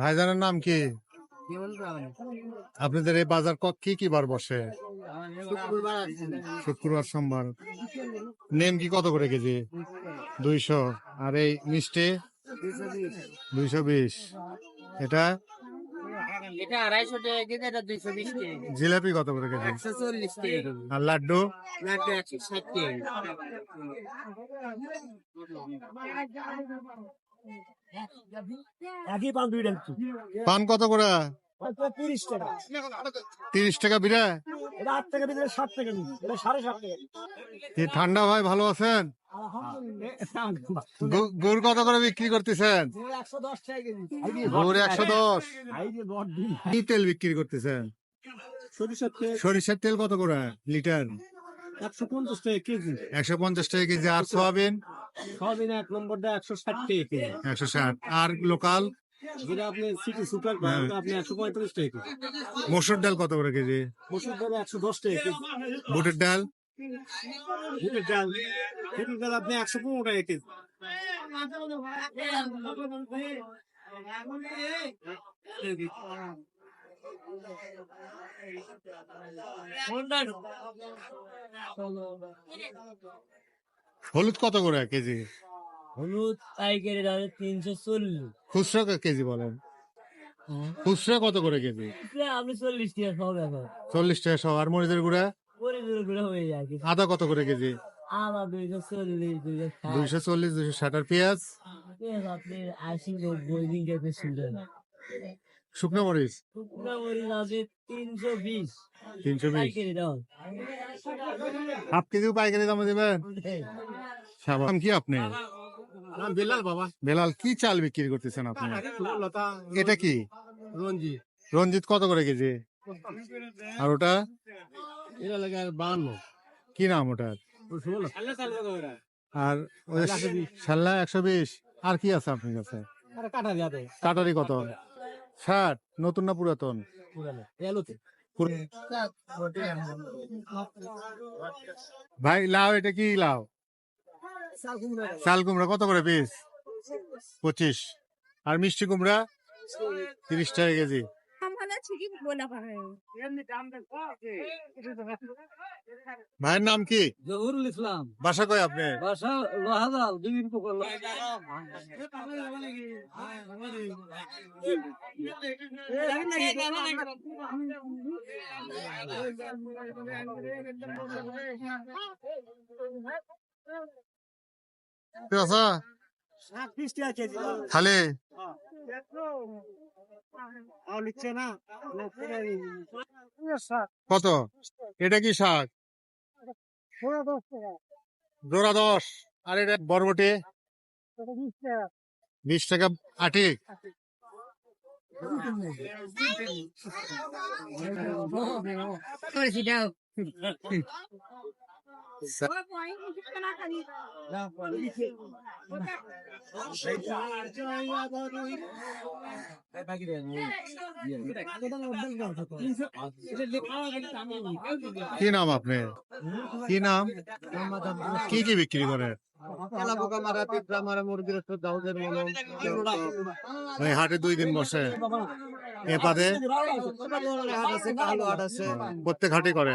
ভাইজানের নাম কি? আপনাদের এই বাজার ক- কি বার বসে? শুক্রবার, সোমবার। নেম কি কত করে কেজি? দুইশো। আর এই মিষ্টি? দুইশো বিশ। এটা? জিলাপি কত করে কেজি? আর লাড্ডু লাড্ডু? একই পান কত করে? তিরিশ টাকা। তিরিশ টাকা বিড়া? এটা আট টাকা দিলে ষাট টাকা এটা সাড়ে ষাট টাকা। ঠান্ডা ভাই ভালো আছেন? গুড় কত করে বিক্রি করতেছেন? একশো দশ। গুড় একশো কি তেল বিক্রি করতেছেন? সরিষার তেল সরিষার তেল কত করে লিটার? একশো পঞ্চাশ টাকা কেজি। একশো পঞ্চাশ টাকা কেজি। আর সোয়াবিন? সবিন এক নম্বরটা একশো ষাট টাকা কেজি একশো ষাট। আর লোকাল? যেটা আপনি সিটি সুপার হ্যাঁ। আপনি একশো পঁয়তাল্লিশ টাকা মসুর ডাল কত করে কেজি? মসুর ডাল একশো দশ টাকা কেজি। বুটের ডাল? বুটের ডাল। বুটের ডাল আপনি একশো পনেরো টাকা কেজি। হলুদ কত করে কেজি? হলুদ পাইকারি দামে তিনশো চল্লিশ। খুচরা কেজি বলেন। খুচরা কত করে কেজি? আপনি চল্লিশ টাকা সব এখন। চল্লিশ টাকা সহ আর মরিচের গুঁড়া? দূরে করে হয়ে যায় আদা কত করে কেজি? দুইশো চল্লিশ দুইশো ষাট। চল্লিশ দুইশো ষাট। আর পেঁয়াজ? পেঁয়াজ আপনি আশি নব্বই দিন যেতে শুনলেন শুকনো মরিচ? শুকনো মরিচ আছে তিনশো বিশ। তিনশো বিশ। পাইকারি দাম। হাফ কেজিও পাইকারি দামে দেবেন? নাম কি আপনি? নাম বেলাল বাবা। বেলাল কি চাল বিক্রি করতেছেন আপনি? এটা কি? রঞ্জি রঞ্জিত কত করে কেজি? আর ওটা? এটা লাগে বান্ন কি নাম ওটার? আর ওই সাল্লা একশো বিশ। আর কি আছে আপনার কাছে? কাটারি কত? ষাট। নতুন না পুরাতন? ভাই লাউ এটা কি লাউ? চাল কুমড়া কত করে পিস পঁচিশ। আর মিষ্টি কুমড়া? তিরিশ টাকা কেজি। ভাইয়ের নাম কি? জহুরুল ইসলাম। বাসা কয় আপনি বাসা লোহাজাল দুদিন পকর পেঁচা খালি কত এটা কি শাক জোড়া দশ আর এটা বরবটি বিশ টাকা আটি কি নাম আপনি? কি নাম? কি কি বিক্রি করে? কালা পোকা মারা পিঁপড়া মারা মুরগির দাউদের মলম ওই হাটে দুই দিন বসে। এ পাদে? কালো হাট আছে প্রত্যেক হাটে করে।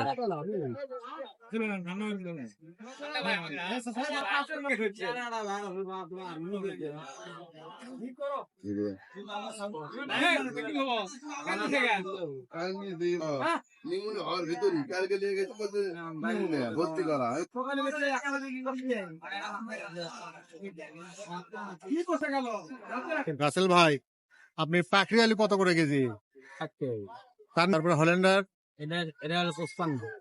গেছে ভর্তি করা রাসেল ভাই আপনি পাখরি আলু কত করে কেজি। তারপরে হল্যান্ডার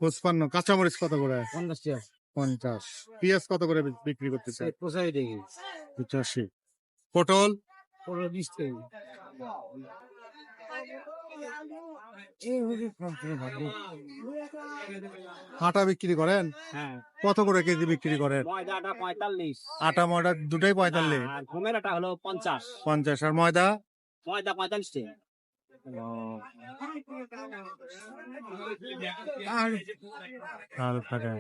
পঁচপান্ন। কাঁচামরিচ কত করে? পঞ্চাশ পেঁয়াজ কত করে বিক্রি করতেছে পঁচাশি পটল? আটা বিক্রি করেন? হ্যাঁ। কত করে কেজি বিক্রি করেন? আটা ময়দা দুটাই পঁয়তাল্লিশ? ঘুমের আটা হলো পঞ্চাশ। পঞ্চাশ। আর ময়দা? ময়দা পঁয়তাল্লিশ টাকা। আর টাকা